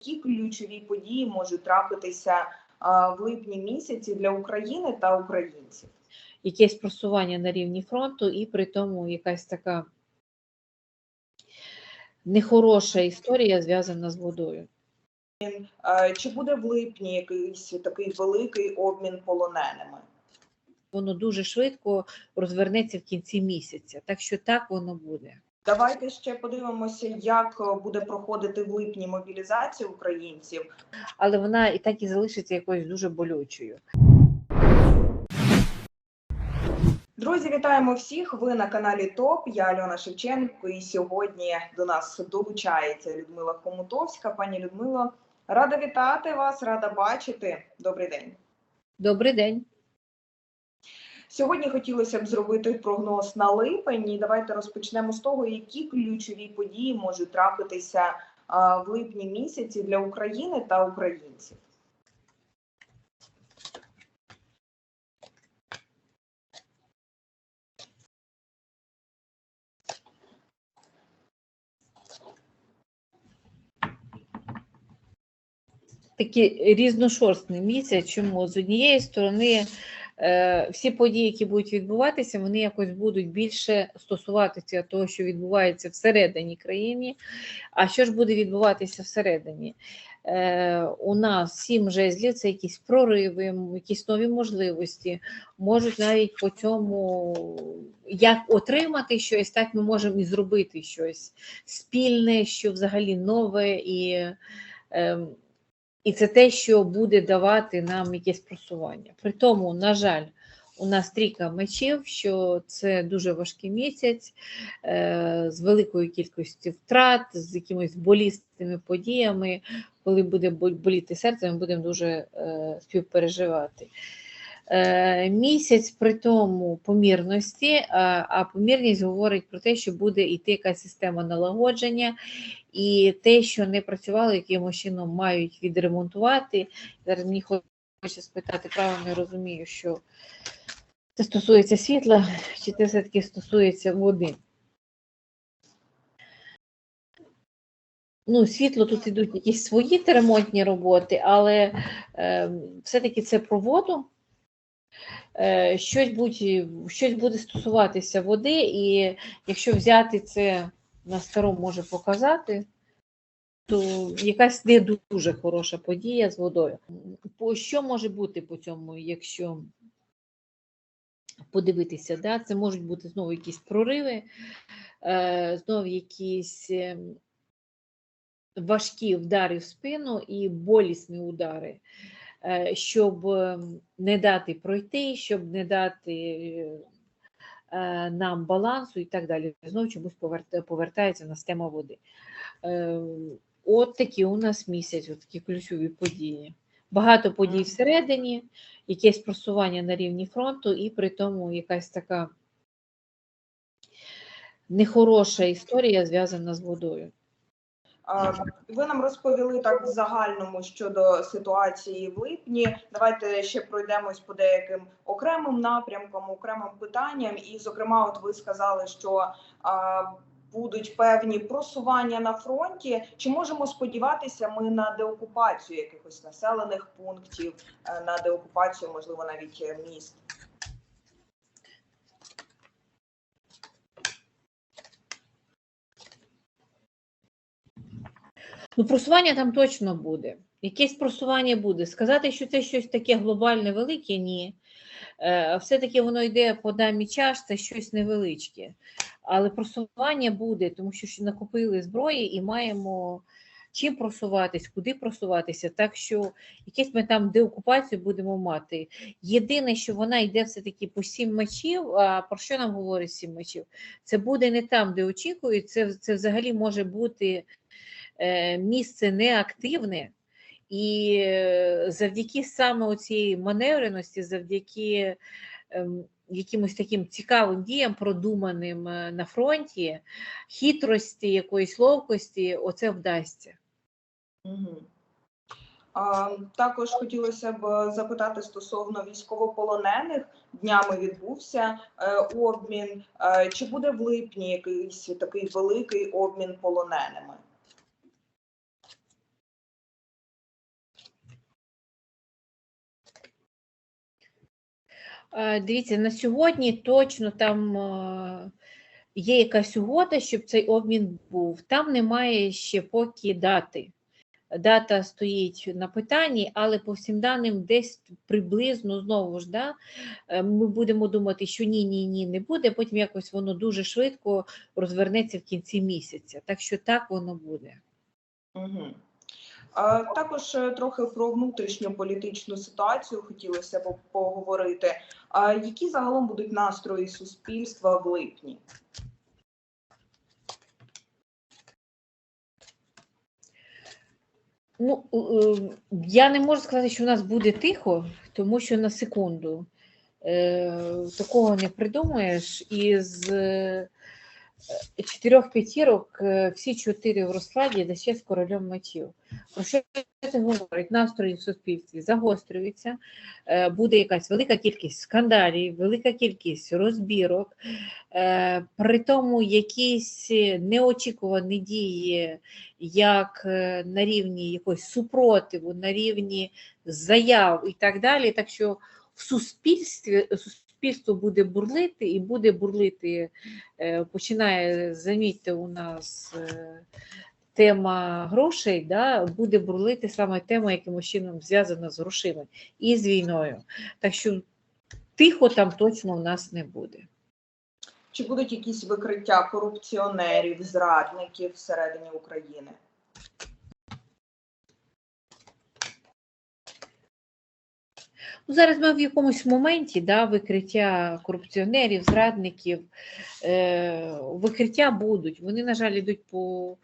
які ключові події можуть трапитися в липні місяці для України та українців? якесь просування на рівні фронту, і при тому якась така нехороша історія зв'язана з водою. Чи буде в липні якийсь такий великий обмін полоненими? Воно дуже швидко розвернеться в кінці місяця. Так що так воно буде. Давайте ще подивимося, як е, буде проходити в липні мобілізація українців. Але вона і так і залишиться якоюсь дуже болючою. Друзі, вітаємо всіх! Ви на каналі ТОП. Я Альона Шевченко. І сьогодні до нас долучається Людмила Хомутовська. Пані Людмило, рада вітати вас, рада бачити. Добрий день. Добрий день. Сьогодні хотілося б зробити прогноз на липень. І давайте розпочнемо з того, які ключові події можуть трапитися в липні місяці для України та українців. Такий різношорстний місяць. Чому з однієї сторони всі події, які будуть відбуватися, вони якось будуть більше стосуватися того, що відбувається всередині країни. А що ж буде відбуватися всередині? Е, у нас сім жезлів це якісь прориви, якісь нові можливості. Можуть навіть по цьому як отримати щось, так ми можемо і зробити щось спільне, що взагалі нове і. І це те, що буде давати нам якесь просування. При тому, на жаль, у нас трійка мечів, що це дуже важкий місяць е, з великою кількістю втрат, з якимись болісними подіями. Коли буде боліти серце, ми будемо дуже е, співпереживати. Е, місяць при тому помірності, а, а помірність говорить про те, що буде йти якась система налагодження, і те, що не працювало, якимось чином мають відремонтувати. Зараз мені хочеться спитати, правильно я розумію, що це стосується світла, чи це все-таки стосується води. Ну, світло тут ідуть якісь свої ремонтні роботи, але е, все-таки це про воду. Е, щось, будь, щось буде стосуватися води, і якщо взяти це на старому може показати, то якась не дуже хороша подія з водою. По що може бути по цьому, якщо подивитися? Да? Це можуть бути знову якісь прориви, е, знову якісь ем, важкі удари в спину і болісні удари, е, щоб ем, не дати пройти, щоб не дати е, нам балансу і так далі. Знову чомусь повертається на тема води. Е, От такі у нас місяць, от такі ключові події. Багато подій всередині, якесь просування на рівні фронту, і при тому якась така нехороша історія зв'язана з водою. А, Ви нам розповіли так в загальному щодо ситуації в липні. Давайте ще пройдемось по деяким окремим напрямкам, окремим питанням. І, зокрема, от ви сказали, що будуть певні просування на фронті. Чи можемо сподіватися ми на деокупацію якихось населених пунктів, е, на деокупацію, можливо, навіть міст? Ну, просування там точно буде. Якесь просування буде. Сказати, що це щось таке глобальне, велике, ні. Е, Все-таки воно йде по дамі чаш, це щось невеличке. Але просування буде, тому що накопили зброї і маємо чим просуватись, куди просуватися. Так що якесь ми там деокупацію будемо мати. Єдине, що вона йде все-таки по сім мечів. А про що нам говорить сім мечів? Це буде не там, де очікують, це, це взагалі може бути місце неактивне, і е, завдяки саме цієї маневреності, завдяки ем, якимось таким цікавим діям, продуманим е, на фронті, хитрості, якоїсь ловкості, оце вдасться. Також хотілося б е, запитати стосовно військовополонених. Днями відбувся е, обмін. Е, чи буде в липні якийсь такий великий обмін полоненими? Дивіться, на сьогодні точно там е, є якась угода, щоб цей обмін був. Там немає ще поки дати. Дата стоїть на питанні, але по всім даним десь приблизно знову ж да, е, ми будемо думати, що ні, ні, ні, не буде. Потім якось воно дуже швидко розвернеться в кінці місяця. Так що так воно буде. Угу. Також е, трохи про внутрішню політичну ситуацію хотілося б поговорити. Які загалом будуть настрої суспільства в липні? Ну, е, я не можу сказати, що в нас буде тихо, тому що на секунду е, такого не придумаєш. Із е, чотирьох п'ятірок е, всі чотири в розкладі да ще з королем мечів. Про що це говорить? Настрої в суспільстві загострюються, е, буде якась велика кількість скандалів, велика кількість розбірок, е, при тому якісь неочікувані дії як на рівні якогось супротиву, на рівні заяв і так далі. Так що в суспільстві суспільство буде бурлити і буде бурлити, е, починає, замітьте, у нас е, тема грошей, да, буде бурлити саме тема, якимось чином зв'язана з грошима і з війною. Так що тихо там точно у нас не буде. Чи будуть якісь викриття корупціонерів, зрадників всередині України? Ну, зараз ми в якомусь моменті да, викриття корупціонерів, зрадників, е, викриття будуть. Вони, на жаль, йдуть по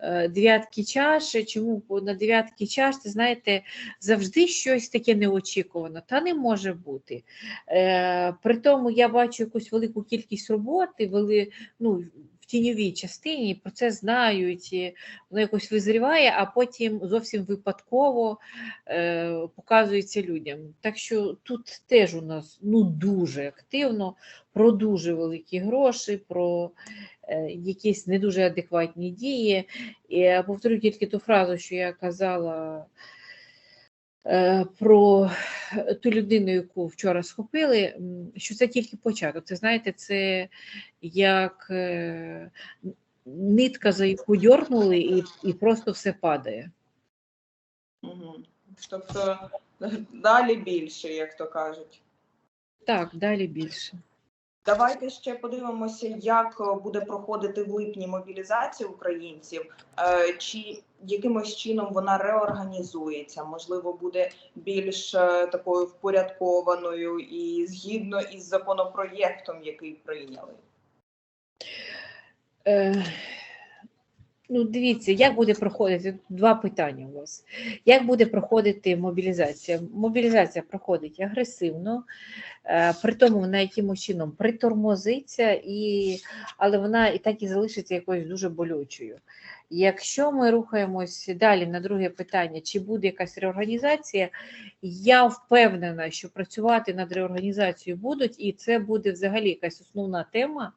е, дев'ятки чаші. Чому на дев'ятки чаші, знаєте, завжди щось таке неочікувано, та не може бути. Е, при тому я бачу якусь велику кількість роботи, вели, ну, тіньовій частині, про це знають, і воно якось визріває, а потім зовсім випадково е, показується людям. Так що тут теж у нас ну, дуже активно про дуже великі гроші, про е, якісь не дуже адекватні дії. І я повторю тільки ту фразу, що я казала. Е, Про ту людину, яку вчора схопили, що це тільки початок. Це знаєте, це як е, нитка, за яку дьорнули, і, і просто все падає. Угу. Тобто далі більше, як то кажуть. Так, далі більше. Давайте ще подивимося, як е, буде проходити в липні мобілізація українців, Е, чи якимось чином вона реорганізується, можливо, буде більш е, такою впорядкованою і згідно із законопроєктом, який прийняли. Ну, дивіться, як буде проходити два питання у вас. Як буде проходити мобілізація? Мобілізація проходить агресивно, е, при тому вона якимось чином притормозиться, і, але вона і так і залишиться якоюсь дуже болючою. Якщо ми рухаємось далі на друге питання, чи буде якась реорганізація, я впевнена, що працювати над реорганізацією будуть, і це буде взагалі якась основна тема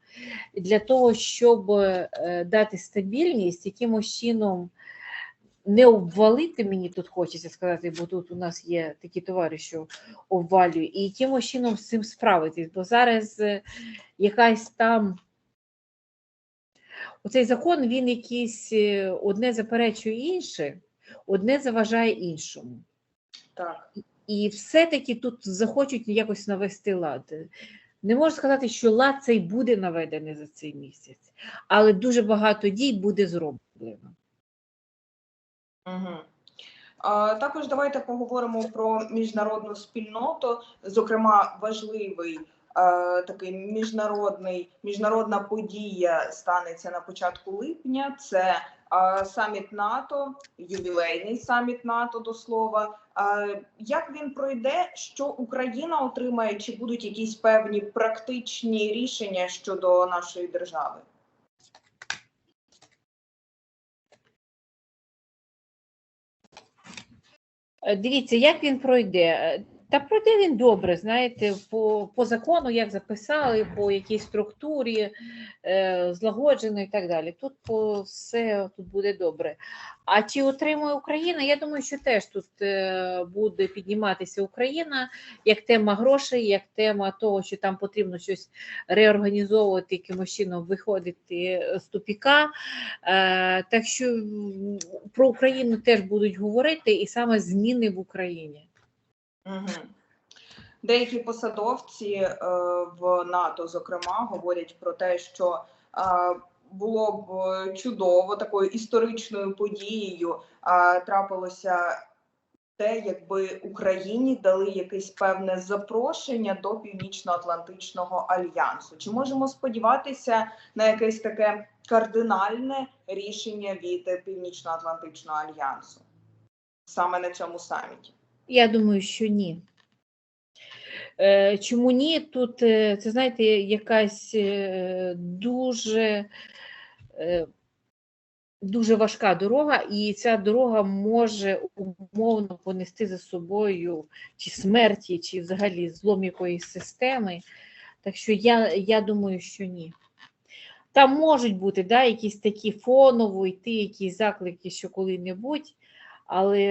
для того, щоб е, дати стабільність, якимось чином не обвалити, мені тут хочеться сказати, бо тут у нас є такі товари, що обвалюють, і якимось чином з цим справитись. Бо зараз е, якась там. Оцей закон він якийсь е, одне заперечує інше, одне заважає іншому. Так. І все-таки тут захочуть якось навести лад. Не можу сказати, що лад цей буде наведений за цей місяць, але дуже багато дій буде зроблено. Угу. А, також давайте поговоримо про міжнародну спільноту, зокрема, важливий такий міжнародний міжнародна подія станеться на початку липня. Це е, саміт НАТО, ювілейний саміт НАТО до слова. Е, як він пройде? Що Україна отримає? Чи будуть якісь певні практичні рішення щодо нашої держави? Е, Дивіться, як він пройде. Та пройде він добре, знаєте, по, по закону, як записали, по якійсь структурі, е, злагоджено і так далі. Тут по все тут буде добре. А чи отримує Україна? Я думаю, що теж тут е, буде підніматися Україна як тема грошей, як тема того, що там потрібно щось реорганізовувати, якимось чином виходити з тупіка. Е, так що про Україну теж будуть говорити, і саме зміни в Україні. Деякі посадовці е, в НАТО, зокрема, говорять про те, що е, було б е, чудово такою історичною подією е, трапилося те, якби Україні дали якесь певне запрошення до Північно-Атлантичного альянсу. Чи можемо сподіватися на якесь таке кардинальне рішення від Північно-Атлантичного альянсу саме на цьому саміті? Я думаю, що ні. Е, Чому ні? Тут е, це знаєте, якась е, дуже, дуже важка дорога, і ця дорога може умовно понести за собою чи смерті, чи взагалі злом якоїсь системи. Так що я, я думаю, що ні. Там можуть бути да, якісь такі фоново йти, якісь заклики, що коли-небудь, але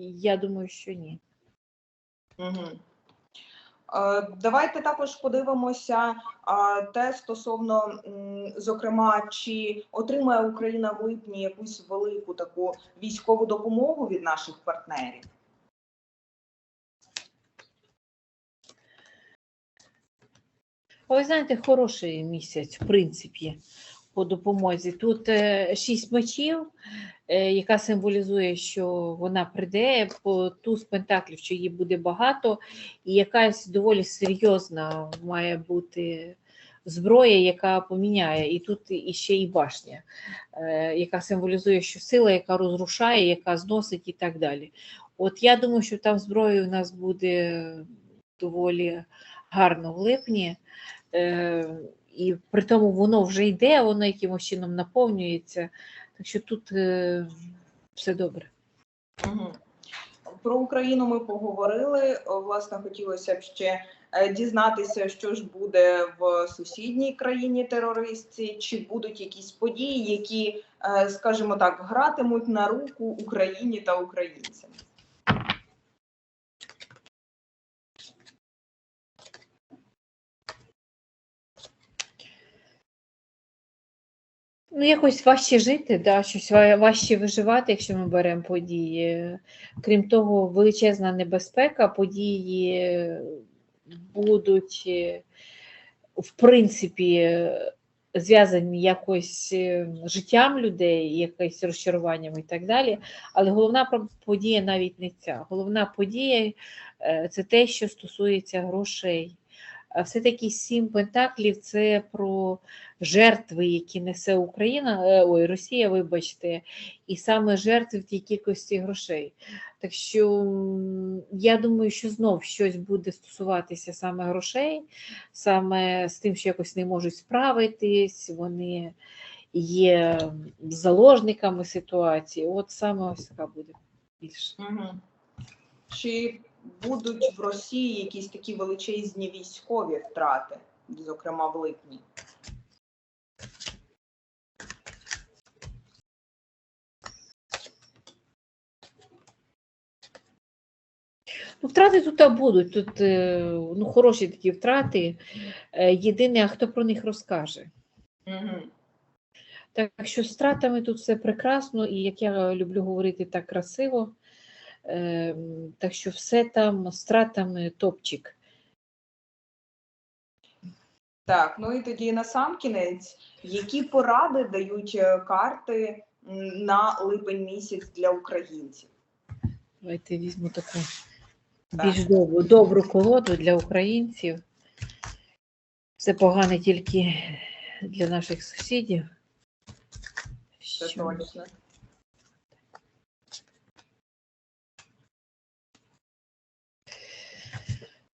я думаю, що ні. Е, Давайте також подивимося те стосовно, зокрема, чи отримає Україна в липні якусь велику таку військову допомогу від наших партнерів? Ви знаєте, хороший місяць, в принципі, по допомозі. Тут е, шість мечів, е, яка символізує, що вона прийде, по туз пентаклів, що її буде багато, і якась доволі серйозна має бути зброя, яка поміняє. І тут іще і башня, е, яка символізує, що сила, яка розрушає, яка зносить і так далі. От я думаю, що там зброї у нас буде доволі гарно в липні. І при тому воно вже йде, воно якимось чином наповнюється. Так що тут е, все добре. Про Україну ми поговорили. Власне, хотілося б ще е, дізнатися, що ж буде в сусідній країні терористці, чи будуть якісь події, які, е, скажімо так, гратимуть на руку Україні та українцям. Ну, якось важче жити, да, щось важче виживати, якщо ми беремо події. Крім того, величезна небезпека, події будуть, е, в принципі, зв'язані якось е, життям людей, якось розчаруванням і так далі. Але головна подія навіть не ця. Головна подія е, це те, що стосується грошей. А Все-таки сім пентаклів це про жертви, які несе Україна, е, ой, Росія, вибачте, і саме жертви в тій кількості грошей. Так що я думаю, що знов щось буде стосуватися саме грошей, саме з тим, що якось не можуть справитись, вони є заложниками ситуації. От саме ось така буде більше. Чи будуть в Росії якісь такі величезні військові втрати, зокрема в липні? Ну, втрати тут будуть. Тут е, ну, хороші такі втрати. Е, Єдине, а хто про них розкаже. Угу. Так що з втратами тут все прекрасно, і як я люблю говорити так красиво. Е, Так що все там з топчик. Так, ну і тоді на сам кінець, які поради дають е, карти на липень місяць для українців? Давайте візьму таку Так. більш добру, добру колоду для українців. Все погане тільки для наших сусідів. Це точно.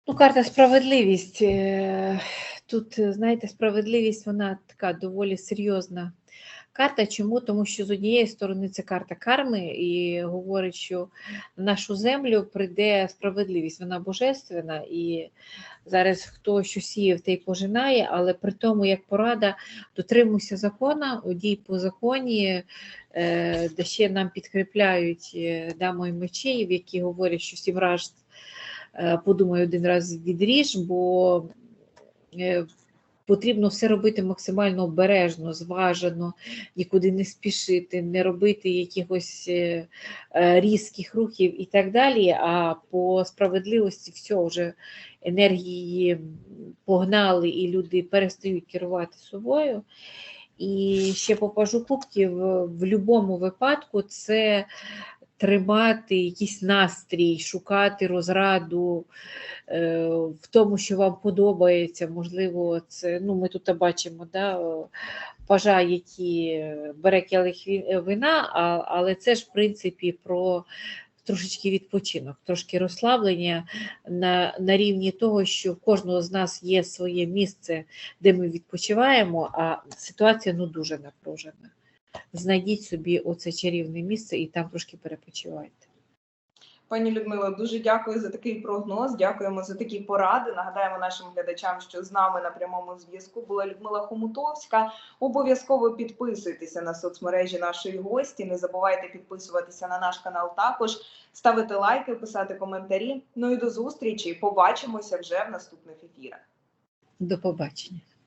Ну, карта справедливість. е, Тут, е, знаєте, справедливість, вона така доволі серйозна карта. Чому? Тому що з однієї сторони це карта карми і говорить, що на нашу землю прийде справедливість, вона божественна, і зараз хто що сіє, те й пожинає, але при тому, як порада, дотримуйся закона, дій по законі, е, де ще нам підкріпляють е, дамою мечей, які говорять, що сім раз подумай один раз відріж, бо е, потрібно все робити максимально обережно, зважено, нікуди не спішити, не робити якихось е, е, різких рухів і так далі. А по справедливості все вже енергії погнали, і люди перестають керувати собою. І ще по пажу кубків в будь-якому випадку це тримати якийсь настрій, шукати розраду е, в тому, що вам подобається. Можливо, це ну, ми тут бачимо да, пажа, які бере келих вина, а, але це ж в принципі про. Трошечки відпочинок, трошки розслаблення на, на рівні того, що в кожного з нас є своє місце, де ми відпочиваємо, а ситуація ну дуже напружена. Знайдіть собі оце чарівне місце і там трошки перепочивайте. Пані Людмило, дуже дякую за такий прогноз. Дякуємо за такі поради. Нагадаємо нашим глядачам, що з нами на прямому зв'язку була Людмила Хомутовська. Обов'язково підписуйтеся на соцмережі нашої гості. Не забувайте підписуватися на наш канал також, ставити лайки, писати коментарі. Ну і до зустрічі. Побачимося вже в наступних ефірах. До побачення.